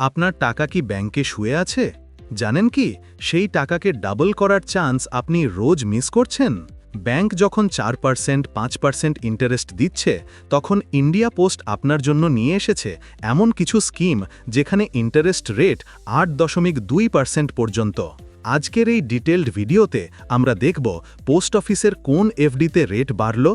আপনার টাকা কি ব্যাংকে শুয়ে আছে? জানেন কি, সেই টাকাকে ডাবল করার চান্স আপনি রোজ মিস করছেন। ব্যাংক যখন চার পার্সেন্ট, পাঁচ পার্সেন্ট ইন্টারেস্ট দিচ্ছে, তখন ইন্ডিয়া পোস্ট আপনার জন্য নিয়ে এসেছে এমন কিছু স্কিম যেখানে ইন্টারেস্ট রেট আট দশমিক দুই পার্সেন্ট পর্যন্ত। আজকের এই ডিটেলড ভিডিওতে আমরা দেখব পোস্ট অফিসের কোন এফডিতে রেট বাড়ল,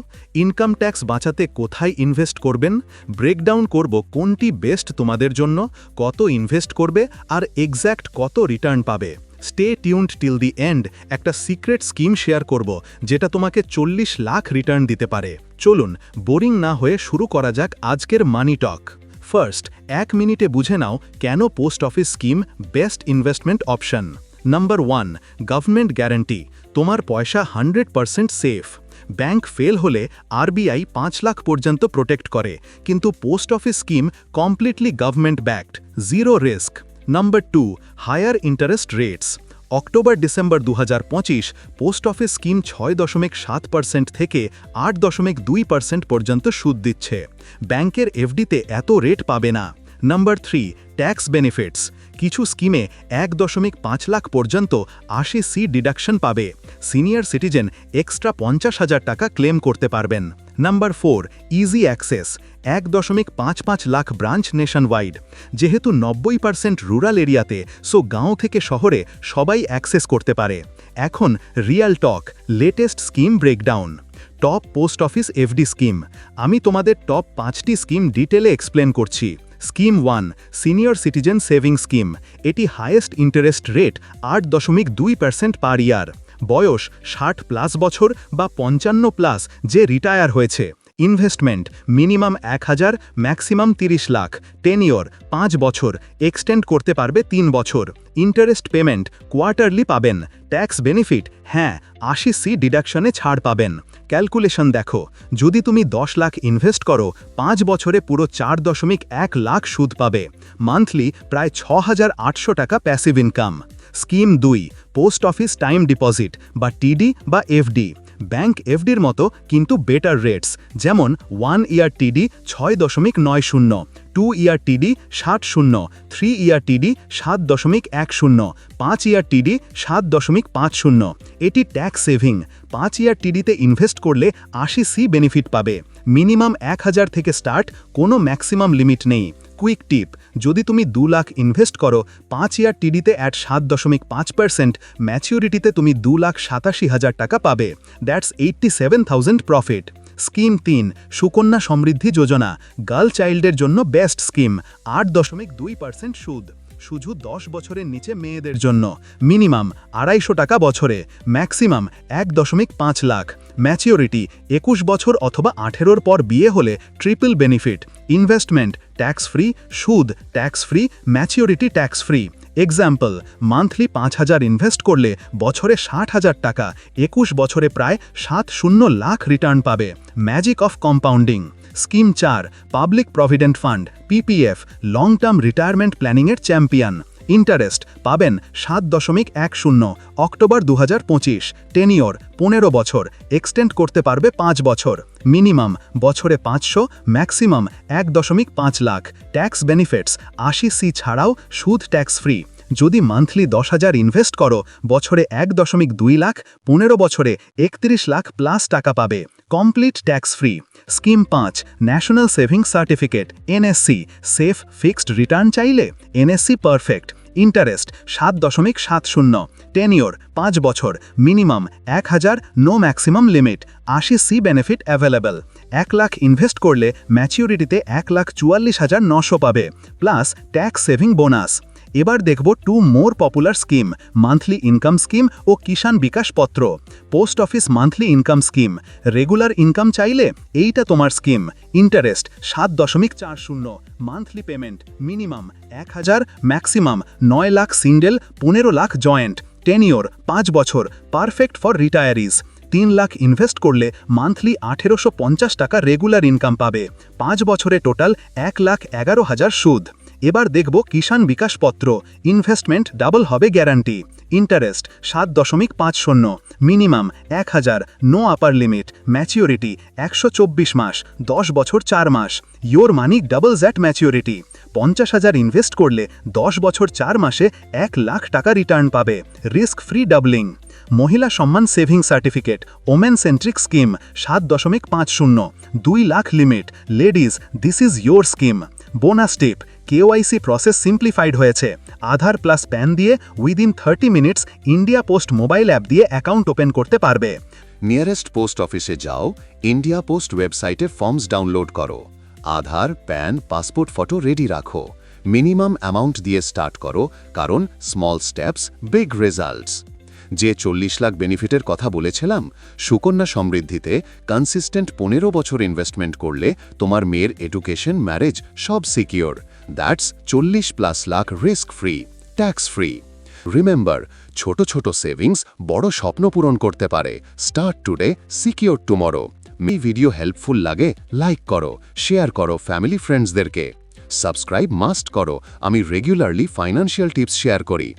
ইনকাম ট্যাক্স বাঁচাতে কোথায় ইনভেস্ট করবেন, ব্রেকডাউন করব কোনটি বেস্ট তোমাদের জন্য, কত ইনভেস্ট করবে আর এক্স্যাক্ট কত রিটার্ন পাবে। Stay tuned till the end একটা সিক্রেট স্কিম শেয়ার করব যেটা তোমাকে চল্লিশ লাখ রিটার্ন দিতে পারে। চলুন, বোরিং না হয়ে শুরু করা যাক আজকের মানি টক। ফার্স্ট, এক মিনিটে বুঝে নাও কেন post office scheme best investment option. Number one government guarantee তোমার পয়সা hundred percent safe bank fail হলে আরবিআই পাঁচ লাখ পর্যন্ত প্রোটেক্ট করে। কিন্তু post office scheme completely government backed zero risk number two higher interest rates October December দু হাজার পঁচিশ পোস্ট অফিস স্কিম ছয় দশমিক সাত পার্সেন্ট থেকে আট দশমিক দুই পার্সেন্ট পর্যন্ত সুদ দিচ্ছে। ব্যাংকের এফডিতে এত রেট পাবে না। নাম্বার থ্রি ট্যাক্স বেনিফিটস কিছু স্কিমে এক দশমিক পাঁচ লাখ পর্যন্ত আশি সি ডিডাকশন পাবে। সিনিয়র সিটিজেন এক্সট্রা পঞ্চাশ হাজার টাকা ক্লেম করতে পারবেন। নাম্বার ফোর, ইজি অ্যাক্সেস, এক দশমিক পাঁচ পাঁচ লাখ ব্রাঞ্চ নেশন ওয়াইড যেহেতু নব্বই পার্সেন্ট রুরাল এরিয়াতে, সো গাঁও থেকে শহরে সবাই অ্যাক্সেস করতে পারে। এখন real talk, latest scheme breakdown. Top post office FD scheme. আমি তোমাদের টপ পাঁচটি স্কিম ডিটেলে এক্সপ্লেন করছি। Scheme one, senior citizen saving scheme. এটি হায়েস্ট ইন্টারেস্ট রেট আট দশমিক দুই পার্সেন্ট পার ইয়ার। বয়স ষাট প্লাস বছর বা পঞ্চান্ন প্লাস যে রিটায়ার হয়েছে। ইনভেস্টমেন্ট মিনিমাম এক হাজার, ম্যাক্সিমাম তিরিশ লাখ। টেন টেনিওর পাঁচ বছর, এক্সটেন্ড করতে পারবে তিন বছর। ইন্টারেস্ট পেমেন্ট কোয়ার্টারলি পাবেন। ট্যাক্স বেনিফিট হ্যাঁ আশি সি ডিডাকশনে ছাড় পাবেন। ক্যালকুলেশন দেখো। যদি তুমি দশ লাখ ইনভেস্ট করো, পাঁচ বছরে পুরো চার দশমিক এক লাখ সুদ পাবে। মান্থলি প্রায় ছ টাকা প্যাসিভ ইনকাম স্কিম দুই, পোস্ট অফিস টাইম ডিপোজিট, বা টিডি বা এফডি। ব্যাংক এফডির মতো কিন্তু বেটার রেটস, যেমন ওয়ান ইয়ার টিডি ছয় দশমিক নয় শূন্য, টু ইয়ার টিডি ষাট শূন্য, থ্রি ইয়ার টিডি সাত দশমিক এক শূন্য, পাঁচ ইয়ার টিডি সাত দশমিক পাঁচ শূন্য। এটি ট্যাক্স সেভিং। পাঁচ ইয়ার টিডিতে ইনভেস্ট করলে আশি সি বেনিফিট পাবে। মিনিমাম এক হাজার থেকে স্টার্ট, কোনো ম্যাক্সিমাম লিমিট নেই। কুইক টিপ যদি তুমি দু লাখ ইনভেস্ট করো, পাঁচ ইয়ার টিডিতে অ্যাট সাত দশমিক পাঁচ পার্সেন্ট ম্যাচিউরিটিতে তুমি দু লাখ সাতাশি হাজার টাকা পাবে। That's eighty seven thousand profit scheme তিন, সুকন্যা সমৃদ্ধি যোজনা গার্ল চাইল্ডের জন্য বেস্ট স্কিম আট দশমিক দুই পার্সেন্ট সুদ। শুধু দশ বছরের নিচে মেয়েদের জন্য। মিনিমাম আড়াইশো টাকা বছরে ম্যাক্সিমাম এক দশমিক পাঁচ লাখ। ম্যাচিওরিটি একুশ বছর অথবা আঠেরোর পর বিয়ে হলে triple benefit investment tax free সুদ tax free maturity tax free example monthly পাঁচ হাজার ইনভেস্ট করলে বছরে ষাট হাজার টাকা, একুশ বছরে প্রায় সাত শূন্য লাখ রিটার্ন পাবে। ম্যাজিক অফ কম্পাউন্ডিং স্কিম চার public provident fund PPF long term retirement প্ল্যানিংয়ের champion interest পাবেন সাত দশমিক এক শূন্য, অক্টোবর দু হাজার পঁচিশ, টেনিওর পনেরো বছর, এক্সটেন্ড করতে পারবে পাঁচ বছর। মিনিমাম, বছরে পাঁচশো, ম্যাক্সিমাম এক দশমিক পাঁচ লাখ। ট্যাক্স বেনিফিটস, আশি সি ছাড়াও সুদ ট্যাক্স ফ্রি। যদি মান্থলি দশ হাজার ইনভেস্ট করো, বছরে এক দশমিক দুই লাখ, পনেরো বছরে একত্রিশ লাখ প্লাস টাকা পাবে। Complete tax free. স্কিম পাঁচ, national savings certificate, NSC. Safe fixed return চাইলে, এনএসসি পারফেক্ট। ইন্টারেস্ট সাত দশমিক সাত শূন্য টেনিওর পাঁচ বছর মিনিমাম এক হাজার নো ম্যাক্সিমাম লিমিট আশি সি বেনিফিট অ্যাভেলেবেল এক লাখ ইনভেস্ট করলে ম্যাচিউরিটিতে এক লাখ চুয়াল্লিশ হাজার নশো পাবে প্লাস ট্যাক্স সেভিং বোনাস এবার দেখব two more popular scheme monthly income scheme ও Kisan Vikas Patra. Post office monthly income scheme regular income চাইলে এইটা তোমার স্কিম ইন্টারেস্ট সাত দশমিক চার শূন্য মান্থলি পেমেন্ট মিনিমাম এক হাজার ম্যাক্সিমাম নয় লাখ সিঙ্গেল পনেরো লাখ জয়েন্ট টেনিওর পাঁচ বছর পারফেক্ট ফর রিটায়ারিজ তিন লাখ ইনভেস্ট করলে মান্থলি আঠেরোশো পঞ্চাশ টাকা রেগুলার ইনকাম পাবে। পাঁচ বছরে টোটাল এক লাখ এগারো হাজার সুদ। এবার দেখব কিষাণ বিকাশ পত্র ইনভেস্টমেন্ট ডাবল হবে গ্যারান্টি। ইন্টারেস্ট সাত দশমিক পাঁচ শূন্য। মিনিমাম এক হাজার। নো আপার লিমিট। ম্যাচিওরিটি একশো চব্বিশ মাস। দশ বছর চার মাস। Your money double at maturity. পঞ্চাশ হাজার ইনভেস্ট করলে দশ বছর চার মাসে এক লাখ টাকা রিটার্ন পাবে। Risk free doubling. Mahila Samman saving certificate. Women centric scheme সাত দশমিক পাঁচ শূন্য। দুই lakh limit. Ladies, this is your scheme. Bonus tip KYC process simplified হয়েছে। আধার প্লাস প্যান দিয়ে within thirty minutes India post mobile app দিয়ে account open করতে পারবে। নিয়ারেস্ট পোস্ট অফিসে যাও ইন্ডিয়া পোস্ট ওয়েবসাইটে ফর্মস ডাউনলোড করো। Aadhaar PAN passport photo ready রাখো। মিনিমাম অ্যামাউন্ট দিয়ে স্টার্ট করো, কারণ স্মল স্টেপস বিগ রেজাল্টস যে চল্লিশ লাখ বেনিফিটের কথা বলেছিলাম, সুকন্যা সমৃদ্ধিতে কনসিস্টেন্ট পনেরো বছর ইনভেস্টমেন্ট করলে তোমার মেয়ের এডুকেশন ম্যারেজ সব সিকিওর দ্যাটস চল্লিশ plus lakh risk free tax free remember ছোট ছোট সেভিংস বড় স্বপ্ন পূরণ করতে পারে। স্টার্ট টুডে সিকিওর টুমরো মি ভিডিও হেল্পফুল লাগে লাইক করো শেয়ার করো ফ্যামিলি ফ্রেন্ডসদেরকে সাবস্ক্রাইব মাস্ট করো। আমি রেগুলারলি ফাইন্যান্সিয়াল টিপস শেয়ার করি।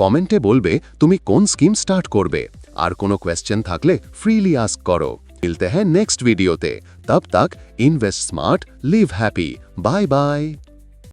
কমেন্টে বলবে, তুমি কোন স্কিম স্টার্ট করবে? আর কোনো কোয়েশ্চেন থাকলে ফ্রিলি আস্ক করো। মিলতে হ্যাঁ নেক্সট ভিডিওতে তব তক invest smart live happy bye bye